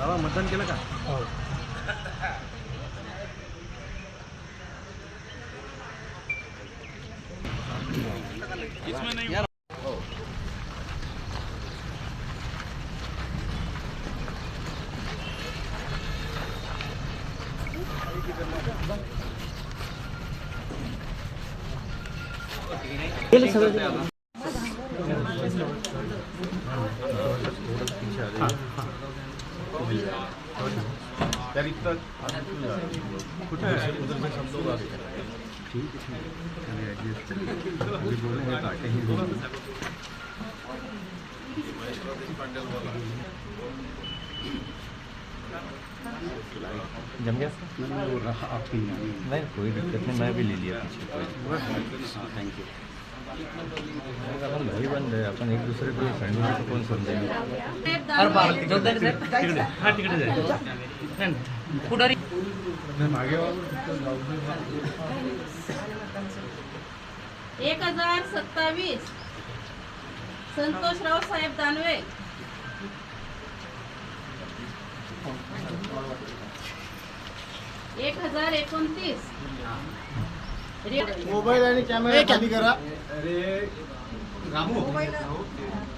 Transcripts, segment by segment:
बाबा मतदान केलं का हो यार जम गया? सर आपकी नहीं कोई दिक्कत नहीं मैं भी ले लिया थैंक यू है अपन एक दूसरे को फ्रेंड में तो कौन समझेगा हा तिकडे पुढारी. एक हजार सत्तावीस. संतोषराव साहेब दानवे. एक हजार एकोणतीस. मोबाईल आणि कॅमेरा खाली करा.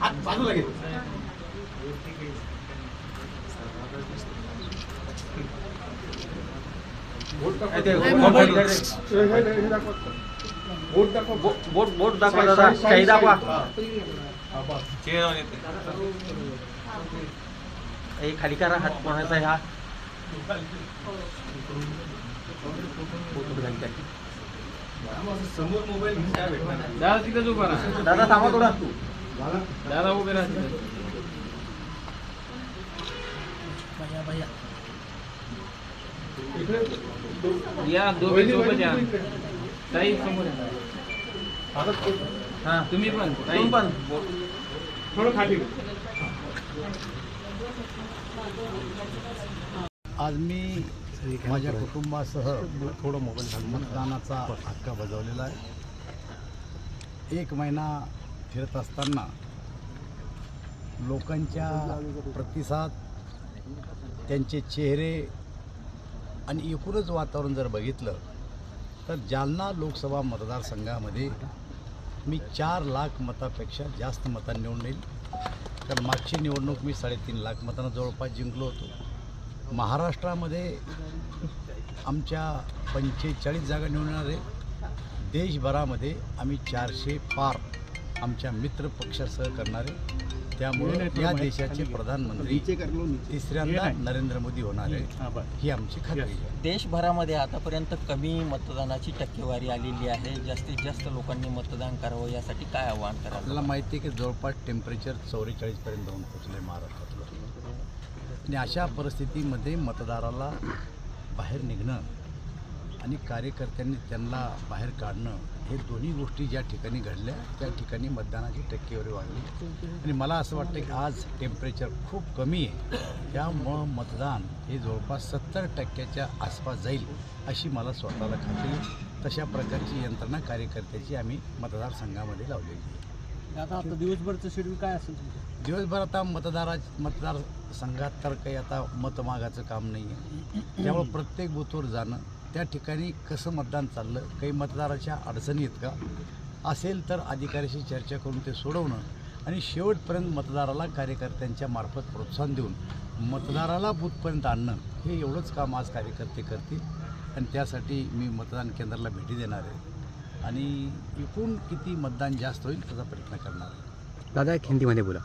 हात बाजूला घे. बोट बोट दाखवा. दादा. काही दाखवा. खाली करा. हात कोणाचा आहे हा समोर मोबाईल घेऊन काय भेटणार दादा तिथेच उभा राहा. दादा थांबा थोडा. दादा उभे राहा तिथे. या दोघे सोबत या. ताई समोर. हा तुम्ही पण ताई. तुम्ही पण. थोडं खाली आज मी माझ्या कुटुंबासह थोडं मोबाईल मतदानाचा हक्क बजावलेला आहे. एक महिना फिरत असताना लोकांच्या प्रतिसाद त्यांचे चेहरे आणि एकूणच वातावरण जर बघितलं तर जालना लोकसभा मतदारसंघामध्ये मी चार लाख मतापेक्षा जास्त मतांनी निवडून येईल. तर मागची निवडणूक मी साडेतीन लाख मतांना जवळपास जिंकलो होतो. महाराष्ट्रामध्ये आमच्या पंचेचाळीस जागा निवडणार देशभरामध्ये आम्ही चारशे पार आमच्या मित्र पक्षासह करणार आहे. त्यामुळे या देशाचे प्रधानमंत्री तिसऱ्यांदा नरेंद्र मोदी होणार आहे. ही आमची खात्री आहे. देशभरामध्ये आतापर्यंत कमी मतदानाची टक्केवारी आलेली आहे. जास्तीत जास्त लोकांनी मतदान करावं यासाठी काय आवाहन कराल? आपल्याला माहिती आहे की जवळपास टेम्परेचर चौवेचाळीसपर्यंत जाऊन पोचले महाराष्ट्रातलं. आणि अशा परिस्थितीमध्ये मतदाराला बाहेर निघणं आणि कार्यकर्त्यांनी त्यांना बाहेर काढणं हे दोन्ही गोष्टी ज्या ठिकाणी घडल्या त्या ठिकाणी मतदानाची टक्केवारी वाढली. आणि मला असं वाटतं की आज टेम्परेचर खूप कमी आहे. त्यामुळं मतदान हे जवळपास सत्तर टक्क्याच्या आसपास जाईल अशी मला स्वतःला खात्री तशा प्रकारची यंत्रणा कार्यकर्त्याची आम्ही मतदारसंघामध्ये लावलेली आहे. म्हणजे आता आता दिवसभरचं शेड्यूल काय असेल तुमचं? दिवसभर आता मतदारा मतदारसंघात तर काही आता मत मागाचं काम नाही आहे त्यामुळं प्रत्येक बूथवर जाणं त्या ठिकाणी कसं मतदान चाललं काही मतदाराच्या अडचणी आहेत का असेल तर अधिकाऱ्याशी चर्चा करून ते सोडवणं आणि शेवटपर्यंत मतदाराला कार्यकर्त्यांच्या मार्फत प्रोत्साहन देऊन मतदाराला बूथपर्यंत आणणं हे एवढंच काम आज कार्यकर्ते करतील. आणि त्यासाठी मी मतदान केंद्राला भेटी देणार आहे. आणि एकूण किती मतदान जास्त होईल त्याचा प्रयत्न करणार आहे. दादा एक हिंदीमध्ये बोला.